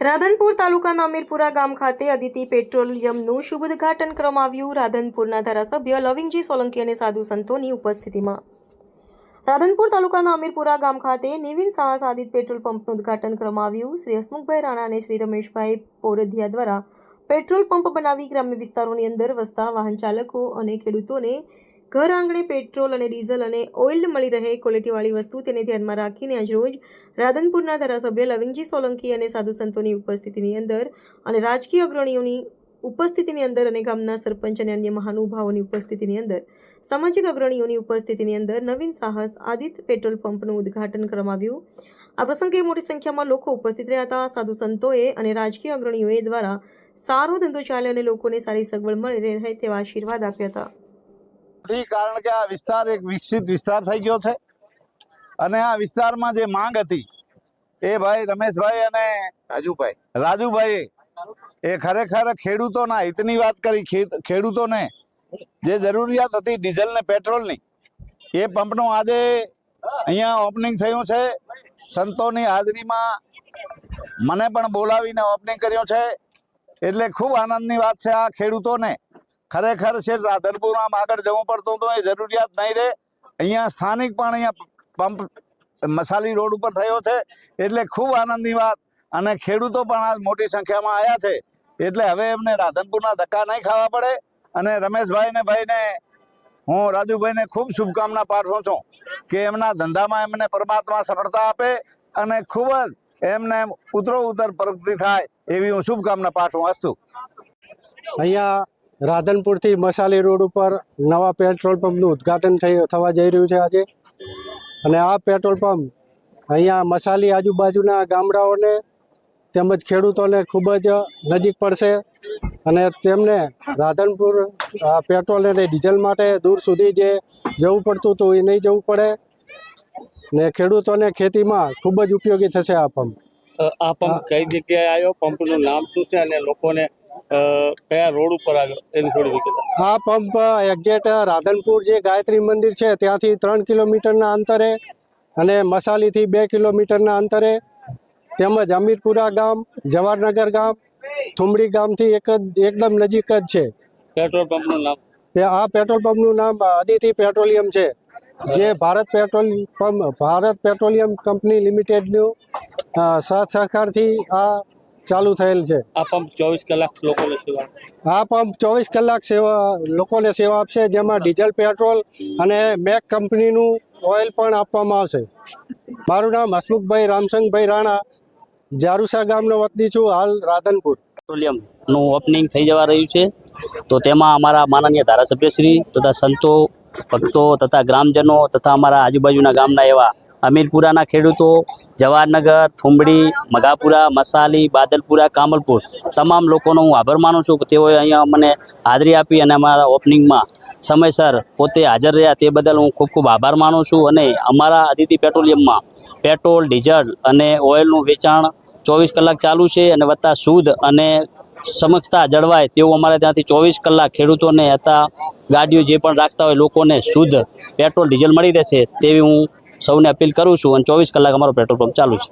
રાધનપુર તાલુકાના અમીરપુરા ગામ ખાતે અદિતિ પેટ્રોલિયમનું શુભ ઉદઘાટન કરવામાં આવ્યું. રાધનપુરના ધારાસભ્ય લવિંગજી સોલંકી અને સાધુ સંતોની ઉપસ્થિતિમાં. રાધનપુર તાલુકાના અમીરપુરા ગામ ખાતે નિવિન સાહસ સાદિત પેટ્રોલ પંપનું ઉદ્ઘાટન કરવામાં આવ્યું. શ્રી હસમુખભાઈ રાણા અને શ્રી રમેશભાઈ પોરધિયા દ્વારા પેટ્રોલ પંપ બનાવી ગ્રામ્ય વિસ્તારોની અંદર વસતા વાહન ચાલકો અને ખેડૂતોને ઘર આંગણે પેટ્રોલ અને ડીઝલ અને ઓઇલ મળી રહે ક્વોલિટીવાળી વસ્તુ તેને ધ્યાનમાં રાખીને આજરોજ રાધનપુરના ધારાસભ્ય લવિંગજી સોલંકી અને સાધુ સંતોની ઉપસ્થિતિની અંદર અને રાજકીય અગ્રણીઓની ઉપસ્થિતિની અંદર અને ગામના સરપંચ અને અન્ય મહાનુભાવોની ઉપસ્થિતિની અંદર, સામાજિક અગ્રણીઓની ઉપસ્થિતિની અંદર નવીન સાહસ આદિત પેટ્રોલ પંપનું ઉદ્ઘાટન કરવામાં આવ્યું આ પ્રસંગે મોટી સંખ્યામાં લોકો ઉપસ્થિત રહ્યા હતા. સાધુ સંતોએ અને રાજકીય અગ્રણીઓએ દ્વારા સારો ધંધો ચાલે અને લોકોને સારી સગવડ મળી રહે તેવા આશીર્વાદ આપ્યા હતા. નથી કારણ કે આ વિસ્તાર એક વિકસિત વિસ્તાર થઈ ગયો છે. અને આ વિસ્તારમાં જે માંગ હતી એ ભાઈ રમેશભાઈ અને રાજુભાઈ. રાજુભાઈ એ ખરેખર ખેડૂતોના હિતની વાત કરી ખેડૂતોને જે જરૂરિયાત હતી ડીઝલ ને પેટ્રોલની એ પંપનું આજે અહીંયા ઓપનિંગ થયું છે. સંતોની હાજરીમાં મને પણ બોલાવીને ઓપનિંગ કર્યું છે. એટલે ખૂબ આનંદની વાત છે આ ખેડૂતોને. ખરેખર છે રાધનપુર આમ આગળ જવું પડતું હતું, એ જરૂરિયાત નહીં રહે. અહીંયા સ્થાનિક પણ અહીંયા પંપ, મસાલી રોડ ઉપર થયો છે, એટલે ખૂબ આનંદની વાત. અને ખેડૂતો પણ આજ મોટી સંખ્યામાં આવ્યા છે, એટલે હવે એમને રાધનપુરના ધક્કા નહીં ખાવા પડે. અને રમેશભાઈ ને ભાઈને, હું રાજુભાઈને ખૂબ શુભકામના પાઠવું છું કે એમના ધંધામાં એમને પરમાત્મા સફળતા આપે અને ખૂબ જ એમને ઉતરો ઉતર પ્રગતિ થાય એવી હું શુભકામના પાઠવું અસ્તુ અહીંયા રાધનપુરથી મસાલી રોડ ઉપર નવા પેટ્રોલ પંપનું ઉદ્ઘાટન થઈ થવા જઈ રહ્યું છે આજે. અને આ પેટ્રોલ પંપ અહીંયા મસાલી આજુબાજુના ગામડાઓને તેમજ ખેડૂતોને ખૂબ જ નજીક પડશે અને તેમને રાધનપુર પેટ્રોલ અને ડીઝલ માટે દૂર સુધી જે જવું પડતું હતું એ નહીં જવું પડે ને ખેડૂતોને ખેતીમાં ખૂબ જ ઉપયોગી થશે આ પંપ. આ પંપ કઈ જગ્યાએ આવ્યો? પંપનું નામ શું છે અને લોકોને કયા રોડ ઉપર આવ્યો? એની થોડી વિગત આ પંપ એક્ઝેક્ટ રાધનપુર જે ગાયત્રી મંદિર છે ત્યાંથી ત્રણ કિલોમીટરના અંતરે અને મસાલીથી બે કિલોમીટરના અંતરે તેમજ અમીરપુરા ગામ જવાહરનગર ગામ થુમડી ગામથી એક જ એકદમ નજીક જ છે. પેટ્રોલ પંપનું નામ? આ પેટ્રોલ પંપનું નામ અદિતિ પેટ્રોલિયમ છે. જે Bharat petrol pump Bharat petroleum company લિમિટેડનું સાથ સહકારથી આ ચાલુ થયેલ છે. આ પંપ ચોવીસ કલાક લોકોને સેવા. આ પંપ ચોવીસ કલાક સેવા લોકોને સેવા આપશે જેમાં ડીઝલ પેટ્રોલ અને મેક કંપનીનું ઓઇલ પણ આપવામાં આવશે. મારું નામ હસમુખભાઈ રામસંગભાઈ રાણા જારુસા ગામનો વતની છું હાલ રાધનપુર. પેટ્રોલિયમનું ઓપનિંગ થઈ જવા રહ્યું છે. તો તેમાં અમારા માનનીય ધારાસભ્યશ્રી તથા સંતો ભક્તો તથા ગ્રામજનો તથા અમારા આજુબાજુના ગામના એવા અમીરપુરાના ખેડૂતો, જવાહરનગર, થુંબડી મઘાપુરા મસાલી, બાદલપુરા, કામલપુર, તમામ લોકોનો હું આભાર માનું છું કે તેઓએ અહીંયા મને હાજરી આપી અને અમારા ઓપનિંગમાં સમયસર પોતે હાજર રહ્યા તે બદલ હું ખૂબ ખૂબ આભાર માનું છું અને અમારા અદિતિ પેટ્રોલિયમમાં પેટ્રોલ, ડીઝલ અને ઓઇલનું વેચાણ ચોવીસ કલાક ચાલુ છે અને વત્તા શુદ્ધ અને સમક્ષતા જળવાય તેવું અમારે ત્યાંથી ચોવીસ કલાક ખેડૂતોને હતા ગાડીઓ જે પણ રાખતા હોય લોકોને શુદ્ધ પેટ્રોલ, ડીઝલ મળી રહેશે તેવી હું સૌને અપીલ કરું છું અને ચોવીસ કલાક અમારો પેટ્રોલ પંપ ચાલુ છે.